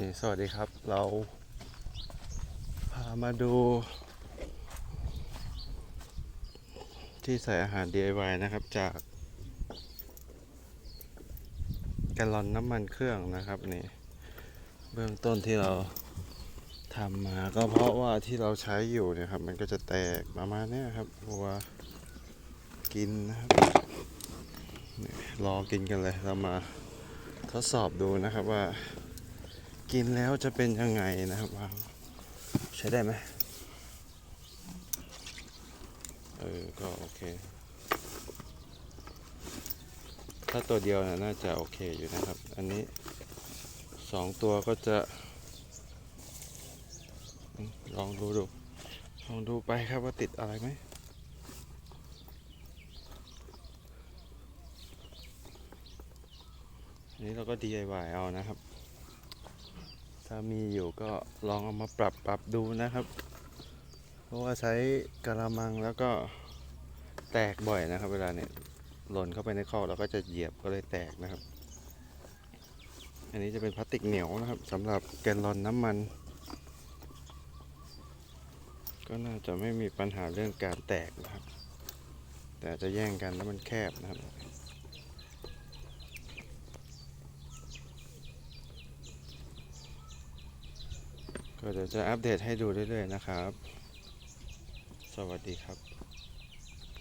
นี่สวัสดีครับเราพามาดู ที่ใส่อาหาร DIY นะครับจาก แกลลอนน้ำมันเครื่องนะครับนี่เบื้องต้นที่เราทำมาก็เพราะว่าที่เราใช้อยู่เนี่ยครับ มันก็จะแตกประมาณนี้ครับวัวกินนะครับรอกินกันเลยเรามาทดสอบดูนะครับว่า กินแล้วจะเป็นยังไงนะครับว่าใช้ได้ไหมเออ ก็โอเค ถ้าตัวเดียวนะน่าจะโอเคอยู่นะครับ อันนี้สองตัวก็จะ ลองดูดูลองดูไปครับว่าติดอะไรไหมอันนี้เราก็ DIY เอานะครับ ถ้ามีอยู่ก็ลองเอามาปรับปรับดูนะครับ เพราะว่าใช้กระมังแล้วก็แตกบ่อยนะครับ เวลาเนี่ยหล่นเข้าไปในข้อเราก็จะเหยียบก็เลยแตกนะครับ อันนี้จะเป็นพลาสติกเหนียวนะครับสำหรับแกนลอนน้ำมัน ก็น่าจะไม่มีปัญหาเรื่องการแตกนะครับ แต่จจะแย่งกันแล้วมันแคบนะครับ ก็เดี๋ยวจะอัปเดตให้ดูเรื่อยๆนะครับ สวัสดีครับ